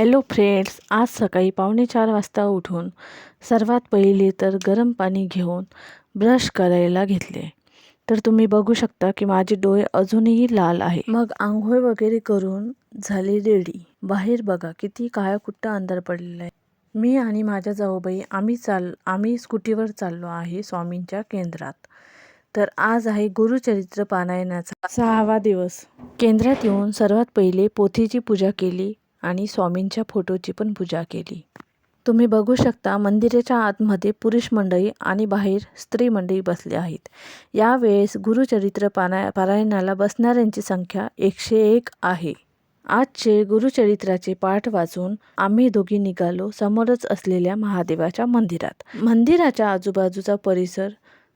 Hello friends आज सकाळी पावणे चार वाजता उठून सर्वात पहिले तर गरम पाणी घेऊन ब्रश करायला घेतले. तर तुम्ही बघू शकता की माझे डोळे अजूनही लाल आहे. मग आंघोळ वगैरे करून झाले रेडी बाहेर बघा किती काळा कुट्टा अंधार पडलेला आहे. मी आणि माझ्या जाऊबाई आम्ही चाल आम्ही स्कूटीवर चाललो आहे स्वामींच्या केंद्रात. तर आज आहे गुरुचरित्र पारायणाचा सहावा दिवस. केंद्रात येऊन सर्वात पहिले पोथीची पूजा केली. आणि स्वामींच्या फोटोची पण पूजा केली. तुम्ही बघू शकता मंदिराच्या आतमध्ये पुरुष मंडळी आणि बाहेर स्त्री मंडळी बसले आहेत. यावेळेस गुरुचरित्र पाना पारायणाला बसणाऱ्यांची संख्या एकशे एक आहे. आजचे गुरुचरित्राचे पाठ वाचून आम्ही दोघी निघालो समोरच असलेल्या महादेवाच्या मंदिरात. मंदिराच्या आजूबाजूचा परिसर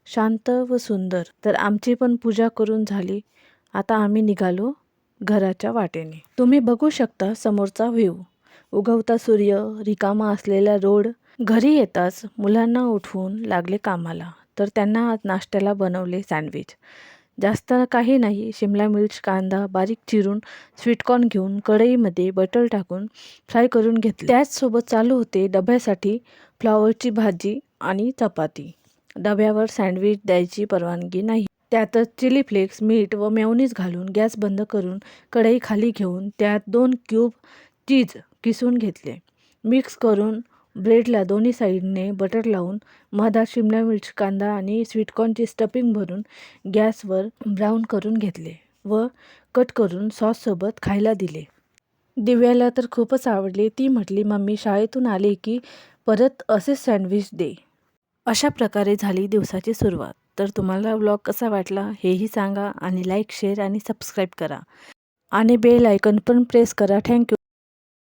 शांत व सुंदर. तर आमची पण पूजा करून झाली. आता आम्ही निघालो घराच्या वाटेने. तुम्ही बघू शकता समोरचा व्ह्यू. उगवता सूर्य रिकामा असलेला रोड. घरी येताच मुलांना उठवून लागले कामाला. तर त्यांना आज नाश्त्याला बनवले सँडविच. जास्त काही नाही शिमला मिर्च कांदा बारीक चिरून स्वीटकॉर्न घेऊन कढईमध्ये बटर टाकून फ्राय करून घेतले. त्याचसोबत चालू होते डब्यासाठी फ्लॉवरची भाजी आणि चपाती. डब्यावर सँडविच द्यायची परवानगी नाही. त्यातच चिली फ्लेक्स मीठ व मेवनीज घालून गॅस बंद करून कढई खाली घेऊन त्यात दोन क्यूब चीज किसून घेतले. मिक्स करून ब्रेडला दोन्ही साईडने बटर लावून मधात शिमला मिर्च कांदा आणि स्वीटकॉर्नची स्टफिंग भरून गॅसवर ब्राऊन करून घेतले व कट करून सॉससोबत खायला दिले. दिव्याला तर खूपच आवडले. ती म्हटली मम्मी शाळेतून आले की परत असेच सँडविच दे. अशा प्रकारे झाली दिवसाची सुरुवात. तर तुम्हाला ब्लॉग कसा वाटला हेही सांगा आणि लाईक शेअर आणि सबस्क्राईब करा. आणि बेल आयकन पण प्रेस करा. Thank you